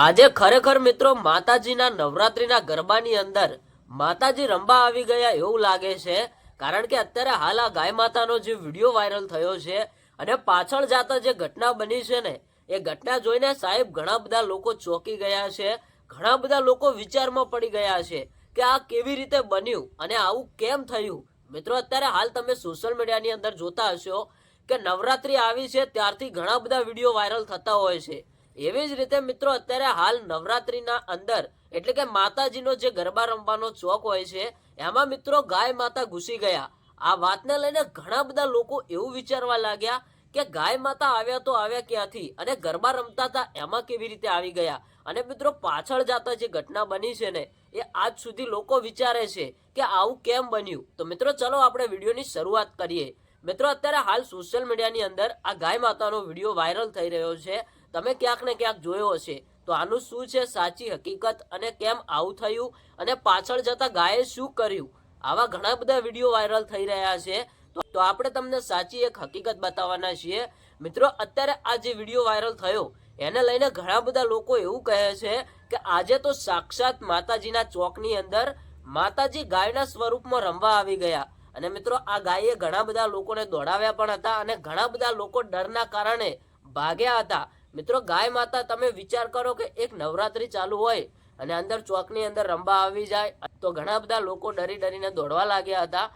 આજે ખરેખર મિત્રો માતાજીના નવરાત્રીના ગરબાની અંદર માતાજી રંબા આવી ગયા એવું લાગે છે, કારણ કે અત્યારે હાલ આ ગાય માતાનો જે વીડિયો વાયરલ થયો છે અને પાછળ જાતા જે ઘટના બની છે ને, એ ઘટના જોઈને સાહેબ ઘણા બધા લોકો ચોંકી ગયા છે, ઘણા બધા લોકો વિચારમાં પડી ગયા છે કે આ કેવી રીતે બન્યું અને આવું કેમ થયું. મિત્રો, અત્યારે હાલ તમે સોશિયલ મીડિયાની અંદર જોતા હશો કે નવરાત્રી આવી છે, ત્યારથી ઘણા બધા વીડિયો વાયરલ થતા હોય છે. એવી જ રીતે મિત્રો અત્યારે હાલ નવરાત્રીના અંદર, એટલે કે માતાજીનો જે ગરબા રમવાનો ચોક હોય છે, એમાં મિત્રો ગાય માતા ઘૂસી ગયા. આ વાતને લઈને ઘણા બધા લોકો એવું વિચારવા લાગ્યા કે ગાય માતા આવ્યા તો આવ્યા ક્યાંથી અને ગરબા રમતા હતા એમાં કેવી રીતે આવી ગયા? અને મિત્રો પાછળ જતા જે ઘટના બની છે ને, એ આજ સુધી લોકો વિચારે છે કે આવું કેમ બન્યું? તો મિત્રો ચલો આપણે વિડીયોની શરૂઆત કરીએ. મિત્રો અત્યારે હાલ સોશિયલ મીડિયાની અંદર આ ગાય માતાનો વીડિયો વાયરલ થઈ રહ્યો છે. તમે ક્યાંક ને ક્યાંક જોયો હશે. તો આનું શું છે? સાચી હકીકત અને કેમ આવું થયું? અને પાછળ જતા ગાયે શું કર્યું? આવા ઘણા બધા વીડિયો વાયરલ થઈ રહ્યા છે. તો આપણે તમને સાચી એક હકીકત બતાવવાના છીએ. મિત્રો, અત્યારે આ જે વીડિયો વાયરલ થયો, એને લઈને ઘણા બધા લોકો એવું કહે છે કે આજે તો સાક્ષાત માતાજીના ચોકની અંદર માતાજી ગાયના સ્વરૂપમાં રમવા આવી ગયા. અને મિત્રો, આ ગાયે ઘણા બધા લોકોને દોડાવ્યા પણ હતા અને ઘણા બધા લોકો ડરના કારણે ભાગ્યા હતા. મિત્રો, ગાય માતા તમે વિચાર કરો કે એક નવરાત્રી ચાલુ હોય અને અંદર ચોકની અંદર રંબા આવી જાય, તો ઘણા બધા લોકો ડરી ડરીને દોડવા લાગ્યા હતા.